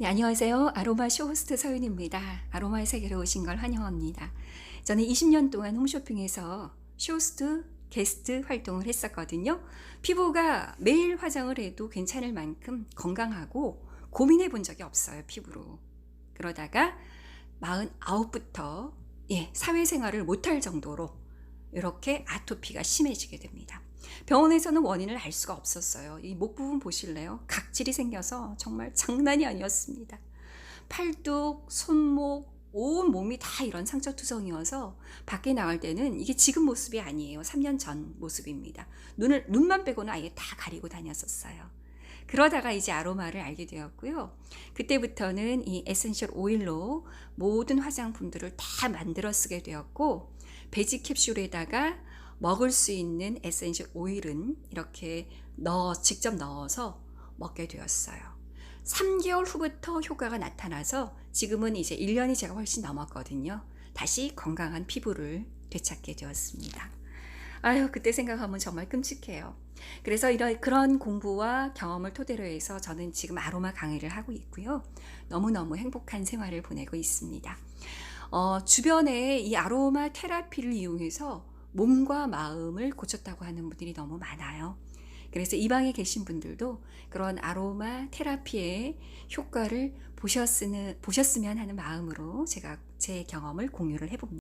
네, 안녕하세요. 아로마 쇼호스트 서윤입니다. 아로마의 세계로 오신 걸 환영합니다. 저는 20년 동안 홈쇼핑에서 쇼호스트 게스트 활동을 했었거든요. 피부가 매일 화장을 해도 괜찮을 만큼 건강하고 고민해 본 적이 없어요, 피부로. 그러다가 49부터 예, 사회생활을 못할 정도로 이렇게 아토피가 심해지게 됩니다. 병원에서는 원인을 알 수가 없었어요. 이 목 부분 보실래요? 각질이 생겨서 정말 장난이 아니었습니다. 팔뚝, 손목, 온 몸이 다 이런 상처 투성이어서 밖에 나갈 때는 이게 지금 모습이 아니에요. 3년 전 모습입니다. 눈을 눈만 빼고는 아예 다 가리고 다녔었어요. 그러다가 이제 아로마를 알게 되었고요. 그때부터는 이 에센셜 오일로 모든 화장품들을 다 만들어 쓰게 되었고 베지 캡슐에다가 먹을 수 있는 에센셜 오일은 이렇게 넣어 직접 넣어서 먹게 되었어요. 3개월 후부터 효과가 나타나서 지금은 이제 1년이 제가 훨씬 넘었거든요. 다시 건강한 피부를 되찾게 되었습니다. 아유, 그때 생각하면 정말 끔찍해요. 그래서 이런 그런 공부와 경험을 토대로 해서 저는 지금 아로마 강의를 하고 있고요. 너무너무 행복한 생활을 보내고 있습니다. 어, 주변에 이 아로마 테라피를 이용해서 몸과 마음을 고쳤다고 하는 분들이 너무 많아요. 그래서 이 방에 계신 분들도 그런 아로마 테라피의 효과를 보셨으면, 보셨으면 하는 마음으로 제가 제 경험을 공유를 해봅니다.